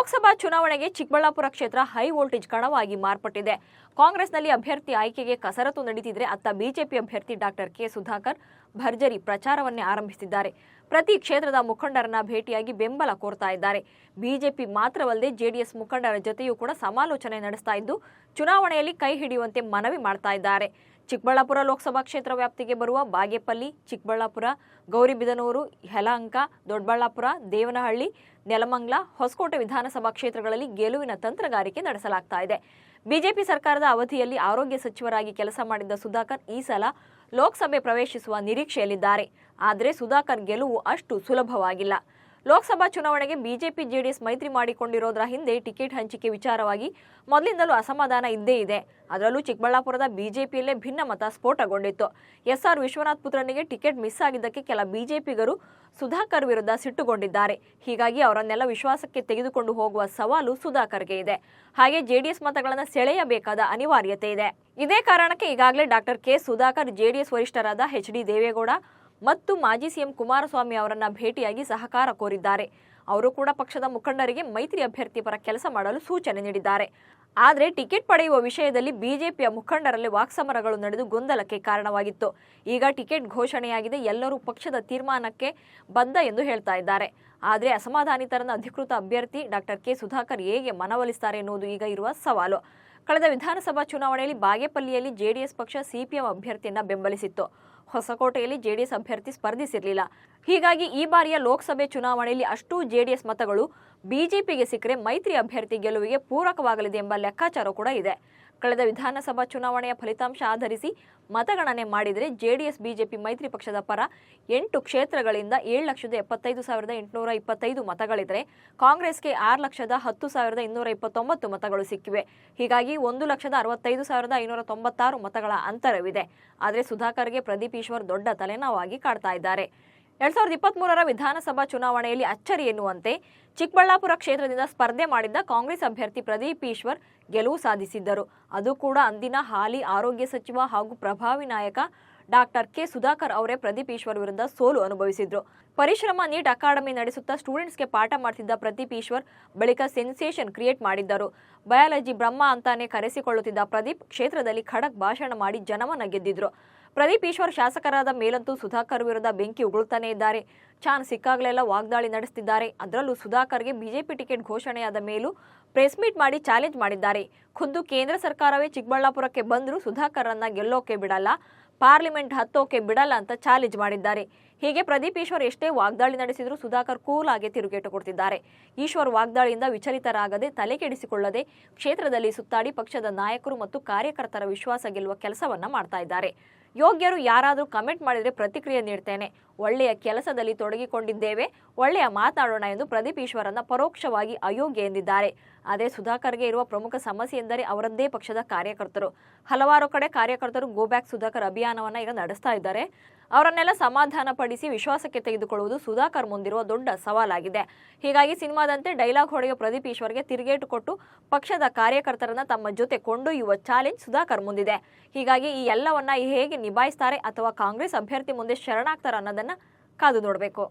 ಲೋಕಸಭಾ ಚುನಾವಣೆಗೆ ಚಿಕ್ಕಬಳ್ಳಾಪುರ ಕ್ಷೇತ್ರ high voltage ಕಣವಾಗಿ ಮಾರ್ಪಟ್ಟಿದೆ. ಕಾಂಗ್ರೆಸ್ನಲ್ಲಿ ಅಭ್ಯರ್ಥಿ ಆಯ್ಕೆಗೆ ಕಸರತ್ತು ನಡೀತಿದ್ರೆ ಅತ್ತ ಬಿಜೆಪಿ ಅಭ್ಯರ್ಥಿ ಡಾಕ್ಟರ್ ಕೆ ಸುಧಾಕರ್ ಭರ್ಜರಿ ಪ್ರಚಾರವನ್ನೇ ಆರಂಭಿಸಿದ್ದಾರೆ. ಪ್ರತಿ ಕ್ಷೇತ್ರದ ಮುಖಂಡರನ್ನ ಭೇಟಿಯಾಗಿ ಬೆಂಬಲ ಕೋರ್ತಾ ಇದ್ದಾರೆ. ಬಿಜೆಪಿ ಮಾತ್ರವಲ್ಲದೆ ಜೆಡಿಎಸ್ ಮುಖಂಡರ ಜೊತೆಯೂ ಕೂಡ ಸಮಾಲೋಚನೆ ನಡೆಸ್ತಾ ಇದ್ದು, ಚುನಾವಣೆಯಲ್ಲಿ ಕೈ ಹಿಡಿಯುವಂತೆ ಮನವಿ ಮಾಡ್ತಾ ಇದ್ದಾರೆ. ಚಿಕ್ಕಬಳ್ಳಾಪುರ ಲೋಕಸಭಾ ಕ್ಷೇತ್ರ ವ್ಯಾಪ್ತಿಗೆ ಬರುವ ಬಾಗೇಪಲ್ಲಿ, ಚಿಕ್ಕಬಳ್ಳಾಪುರ, ಗೌರಿಬಿದನೂರು, ಯಲಹಂಕ, ದೊಡ್ಡಬಳ್ಳಾಪುರ, ದೇವನಹಳ್ಳಿ, ನೆಲಮಂಗ್ಲ, ಹೊಸಕೋಟೆ ವಿಧಾನಸಭಾ ಕ್ಷೇತ್ರಗಳಲ್ಲಿ ಗೆಲುವಿನ ತಂತ್ರಗಾರಿಕೆ ನಡೆಸಲಾಗ್ತಾ ಇದೆ. ಬಿಜೆಪಿ ಸರ್ಕಾರದ ಅವಧಿಯಲ್ಲಿ ಆರೋಗ್ಯ ಸಚಿವರಾಗಿ ಕೆಲಸ ಮಾಡಿದ್ದ ಸುಧಾಕರ್ ಈ ಸಲ ಲೋಕಸಭೆ ಪ್ರವೇಶಿಸುವ ನಿರೀಕ್ಷೆಯಲ್ಲಿದ್ದಾರೆ. ಆದರೆ ಸುಧಾಕರ್ ಗೆಲುವು ಅಷ್ಟು ಸುಲಭವಾಗಿಲ್ಲ. ಲೋಕಸಭಾ ಚುನಾವಣೆಗೆ ಬಿಜೆಪಿ ಜೆಡಿಎಸ್ ಮೈತ್ರಿ ಮಾಡಿಕೊಂಡಿರೋದ್ರ ಹಿಂದೆ ಟಿಕೆಟ್ ಹಂಚಿಕೆ ವಿಚಾರವಾಗಿ ಮೊದಲಿಂದಲೂ ಅಸಮಾಧಾನ ಇದ್ದೇ ಇದೆ. ಅದರಲ್ಲೂ ಚಿಕ್ಕಬಳ್ಳಾಪುರದ ಬಿಜೆಪಿಯಲ್ಲೇ ಭಿನ್ನಮತ ಸ್ಫೋಟಗೊಂಡಿತ್ತು. ಎಸ್ಆರ್ ವಿಶ್ವನಾಥ್ ಪುತ್ರನಿಗೆ ಟಿಕೆಟ್ ಮಿಸ್ ಆಗಿದ್ದಕ್ಕೆ ಕೆಲ ಬಿಜೆಪಿಗರು ಸುಧಾಕರ್ ವಿರುದ್ಧ ಸಿಟ್ಟುಗೊಂಡಿದ್ದಾರೆ. ಹೀಗಾಗಿ ಅವರನ್ನೆಲ್ಲ ವಿಶ್ವಾಸಕ್ಕೆ ತೆಗೆದುಕೊಂಡು ಹೋಗುವ ಸವಾಲು ಸುಧಾಕರ್ಗೆ ಇದೆ. ಹಾಗೆ ಜೆಡಿಎಸ್ ಮತಗಳನ್ನು ಸೆಳೆಯಬೇಕಾದ ಅನಿವಾರ್ಯತೆ ಇದೆ. ಇದೇ ಕಾರಣಕ್ಕೆ ಈಗಾಗಲೇ ಡಾಕ್ಟರ್ ಕೆ ಸುಧಾಕರ್ ಜೆಡಿಎಸ್ ವರಿಷ್ಠರಾದ ಎಚ್ ಡಿ ದೇವೇಗೌಡ ಮತ್ತು ಮಾಜಿ ಸಿಎಂ ಕುಮಾರಸ್ವಾಮಿ ಅವರನ್ನು ಭೇಟಿಯಾಗಿ ಸಹಕಾರ ಕೋರಿದ್ದಾರೆ. ಅವರು ಕೂಡ ಪಕ್ಷದ ಮುಖಂಡರಿಗೆ ಮೈತ್ರಿ ಅಭ್ಯರ್ಥಿ ಪರ ಕೆಲಸ ಮಾಡಲು ಸೂಚನೆ ನೀಡಿದ್ದಾರೆ. ಆದರೆ ಟಿಕೆಟ್ ಪಡೆಯುವ ವಿಷಯದಲ್ಲಿ ಬಿಜೆಪಿಯ ಮುಖಂಡರಲ್ಲಿ ವಾಕ್ಸಮರಗಳು ನಡೆದು ಗೊಂದಲಕ್ಕೆ ಕಾರಣವಾಗಿತ್ತು. ಈಗ ಟಿಕೆಟ್ ಘೋಷಣೆಯಾಗಿದೆ, ಎಲ್ಲರೂ ಪಕ್ಷದ ತೀರ್ಮಾನಕ್ಕೆ ಬದ್ಧ ಎಂದು ಹೇಳ್ತಾ ಇದ್ದಾರೆ. ಆದರೆ ಅಸಮಾಧಾನಿತರನ್ನು ಅಧಿಕೃತ ಅಭ್ಯರ್ಥಿ ಡಾಕ್ಟರ್ ಕೆ ಸುಧಾಕರ್ ಹೇಗೆ ಮನವೊಲಿಸ್ತಾರೆ ಎನ್ನುವುದು ಈಗ ಇರುವ ಸವಾಲು. ಕಳೆದ ವಿಧಾನಸಭಾ ಚುನಾವಣೆಯಲ್ಲಿ ಬಾಗೇಪಲ್ಲಿಯಲ್ಲಿ ಜೆಡಿಎಸ್ ಪಕ್ಷ ಸಿಪಿಎಂ ಅಭ್ಯರ್ಥಿಯನ್ನ ಬೆಂಬಲಿಸಿತ್ತು. ಹೊಸಕೋಟೆಯಲ್ಲಿ ಜೆಡಿಎಸ್ ಅಭ್ಯರ್ಥಿ ಸ್ಪರ್ಧಿಸಿರಲಿಲ್ಲ. ಹೀಗಾಗಿ ಈ ಬಾರಿಯ ಲೋಕಸಭೆ ಚುನಾವಣೆಯಲ್ಲಿ ಅಷ್ಟೂ ಜೆಡಿಎಸ್ ಮತಗಳು ಬಿಜೆಪಿಗೆ ಸಿಕ್ಕರೆ ಮೈತ್ರಿ ಅಭ್ಯರ್ಥಿ ಗೆಲುವಿಗೆ ಪೂರಕವಾಗಲಿದೆ ಎಂಬ ಲೆಕ್ಕಾಚಾರ ಕೂಡ ಇದೆ. ಕಳೆದ ವಿಧಾನಸಭಾ ಚುನಾವಣೆಯ ಫಲಿತಾಂಶ ಆಧರಿಸಿ ಮತಗಣನೆ ಮಾಡಿದರೆ ಜೆಡಿಎಸ್, ಬಿಜೆಪಿ ಮೈತ್ರಿ ಪಕ್ಷದ ಪರ ಎಂಟು ಕ್ಷೇತ್ರಗಳಿಂದ ಏಳು ಲಕ್ಷದ ಎಪ್ಪತ್ತೈದು ಸಾವಿರದ ಎಂಟುನೂರ ಇಪ್ಪತ್ತೈದು ಮತಗಳಿದ್ರೆ ಕಾಂಗ್ರೆಸ್ಗೆ ಆರು ಲಕ್ಷದ ಹತ್ತು ಸಾವಿರದ ಇನ್ನೂರ ಇಪ್ಪತ್ತೊಂಬತ್ತು ಮತಗಳು ಸಿಕ್ಕಿವೆ. ಹೀಗಾಗಿ ಒಂದು ಲಕ್ಷದ ಅರವತ್ತೈದು ಸಾವಿರದ ಐನೂರ ತೊಂಬತ್ತಾರು ಮತಗಳ ಅಂತರವಿದೆ. ಆದರೆ ಸುಧಾಕರ್ಗೆ ಪ್ರದೀಪ್ ಈಶ್ವರ್ ದೊಡ್ಡ ತಲೆನೋವಾಗಿ ಕಾಡ್ತಾ ಇದ್ದಾರೆ. ಎರಡ್ ಸಾವಿರದ ಇಪ್ಪತ್ಮೂರರ ವಿಧಾನಸಭಾ ಚುನಾವಣೆಯಲ್ಲಿ ಅಚ್ಚರಿ ಎನ್ನುವಂತೆ ಚಿಕ್ಕಬಳ್ಳಾಪುರ ಕ್ಷೇತ್ರದಿಂದ ಸ್ಪರ್ಧೆ ಮಾಡಿದ್ದ ಕಾಂಗ್ರೆಸ್ ಅಭ್ಯರ್ಥಿ ಪ್ರದೀಪ್ ಈಶ್ವರ್ ಗೆಲುವು ಸಾಧಿಸಿದ್ದರು. ಅದು ಕೂಡ ಅಂದಿನ ಹಾಲಿ ಆರೋಗ್ಯ ಸಚಿವ ಹಾಗೂ ಪ್ರಭಾವಿ ನಾಯಕ ಡಾಕ್ಟರ್ ಕೆ ಸುಧಾಕರ್ ಅವರೇ ಪ್ರದೀಪ್ ಈಶ್ವರ್ ವಿರುದ್ಧ ಸೋಲು ಅನುಭವಿಸಿದ್ರು. ಪರಿಶ್ರಮ ನೀಟ್ ಅಕಾಡೆಮಿ ನಡೆಸುತ್ತಾ ಸ್ಟೂಡೆಂಟ್ಸ್ಗೆ ಪಾಠ ಮಾಡ್ತಿದ್ದ ಪ್ರದೀಪ್ ಈಶ್ವರ್ ಬಳಿಕ ಸೆನ್ಸೇಷನ್ ಕ್ರಿಯೇಟ್ ಮಾಡಿದ್ದರು. ಬಯಾಲಜಿ ಬ್ರಹ್ಮ ಅಂತಾನೆ ಕರೆಸಿಕೊಳ್ಳುತ್ತಿದ್ದ ಪ್ರದೀಪ್ ಕ್ಷೇತ್ರದಲ್ಲಿ ಖಡಕ್ ಭಾಷಣ ಮಾಡಿ ಜನವನ್ನ ಗೆದ್ದಿದ್ರು. ಪ್ರದೀಪ್ ಈಶ್ವರ್ ಶಾಸಕರಾದ ಮೇಲಂತೂ ಸುಧಾಕರ್ ವಿರುದ್ಧ ಬೆಂಕಿ ಉಗುಳ್ತಾನೆ ಇದ್ದಾರೆ. ಚಾನ್ಸ್ ಸಿಕ್ಕಾಗಲೆಲ್ಲ ವಾಗ್ದಾಳಿ ನಡೆಸುತ್ತಿದ್ದಾರೆ ಅದರಲ್ಲೂ ಸುಧಾಕರ್ಗೆ ಬಿಜೆಪಿ ಟಿಕೆಟ್ ಘೋಷಣೆಯಾದ ಮೇಲೂ ಪ್ರೆಸ್ ಮೀಟ್ ಮಾಡಿ ಚಾಲೆಂಜ್ ಮಾಡಿದ್ದಾರೆ. ಖುದ್ದು ಕೇಂದ್ರ ಸರ್ಕಾರವೇ ಚಿಕ್ಕಬಳ್ಳಾಪುರಕ್ಕೆ ಬಂದರೂ ಸುಧಾಕರ್ರನ್ನ ಗೆಲ್ಲೋಕೆ ಬಿಡಲ್ಲ. ಪಾರ್ಲಿಮೆಂಟ್ ಹತ್ತೋಕೆ ಬಿಡಲ್ಲ ಅಂತ ಚಾಲೆಂಜ್ ಮಾಡಿದ್ದಾರೆ. ಹೀಗೆ ಪ್ರದೀಪ್ ಈಶ್ವರ್ ಎಷ್ಟೇ ವಾಗ್ದಾಳಿ ನಡೆಸಿದರೂ ಸುಧಾಕರ್ ಕೂಲ್ ಆಗಿ ತಿರುಗೇಟು ಕೊಡ್ತಿದ್ದಾರೆ. ಈಶ್ವರ್ ವಾಗ್ದಾಳಿಯಿಂದ ವಿಚಲಿತರಾಗದೆ ತಲೆ ಕೆಡಿಸಿಕೊಳ್ಳದೆ ಕ್ಷೇತ್ರದಲ್ಲಿ ಸುತ್ತಾಡಿ ಪಕ್ಷದ ನಾಯಕರು ಮತ್ತು ಕಾರ್ಯಕರ್ತರ ವಿಶ್ವಾಸ ಗೆಲ್ಲುವ ಕೆಲಸವನ್ನ ಮಾಡ್ತಾ ಇದ್ದಾರೆ. ಯೋಗ್ಯರು ಯಾರಾದರೂ ಕಮೆಂಟ್ ಮಾಡಿದರೆ ಪ್ರತಿಕ್ರಿಯೆ ನೀಡ್ತೇನೆ. ಒಳ್ಳೆಯ ಕೆಲಸದಲ್ಲಿ ತೊಡಗಿಕೊಂಡಿದ್ದೇವೆ. ಒಳ್ಳೆಯ ಮಾತನಾಡೋಣ ಎಂದು ಪ್ರದೀಪ್ ಈಶ್ವರನ್ನ ಪರೋಕ್ಷವಾಗಿ ಅಯೋಗ್ಯ ಎಂದಿದ್ದಾರೆ. ಅದೇ ಸುಧಾಕರ್ಗೆ ಇರುವ ಪ್ರಮುಖ ಸಮಸ್ಯೆ ಎಂದರೆ ಅವರದ್ದೇ ಪಕ್ಷದ ಕಾರ್ಯಕರ್ತರು. ಹಲವಾರು ಕಡೆ ಕಾರ್ಯಕರ್ತರು ಗೋ ಬ್ಯಾಕ್ ಸುಧಾಕರ್ ಅಭಿಯಾನವನ್ನು ಈಗ ನಡೆಸ್ತಾ ಇದ್ದಾರೆ. ಅವರನ್ನೆಲ್ಲ ಸಮಾಧಾನ ಪಡಿಸಿ ವಿಶ್ವಾಸಕ್ಕೆ ತೆಗೆದುಕೊಳ್ಳುವುದು ಸುಧಾಕರ್ ಮುಂದಿರುವ ದೊಡ್ಡ ಸವಾಲಾಗಿದೆ. ಹೀಗಾಗಿ ಸಿನಿಮಾದಂತೆ ಡೈಲಾಗ್ ಹೊಡೆಯುವ ಪ್ರದೀಪ್ ಈಶ್ವರ್ಗೆ ತಿರುಗೇಟು ಕೊಟ್ಟು ಪಕ್ಷದ ಕಾರ್ಯಕರ್ತರನ್ನ ತಮ್ಮ ಜೊತೆ ಕೊಂಡೊಯ್ಯುವ ಚಾಲೆಂಜ್ ಸುಧಾಕರ್ ಮುಂದಿದೆ. ಹೀಗಾಗಿ ಈ ಎಲ್ಲವನ್ನ ಹೇಗೆ ನಿಭಾಯಿಸ್ತಾರೆ ಅಥವಾ ಕಾಂಗ್ರೆಸ್ ಅಭ್ಯರ್ಥಿ ಮುಂದೆ ಶರಣಾಗ್ತಾರ ಅನ್ನೋದನ್ನ ಕಾದು ನೋಡಬೇಕು.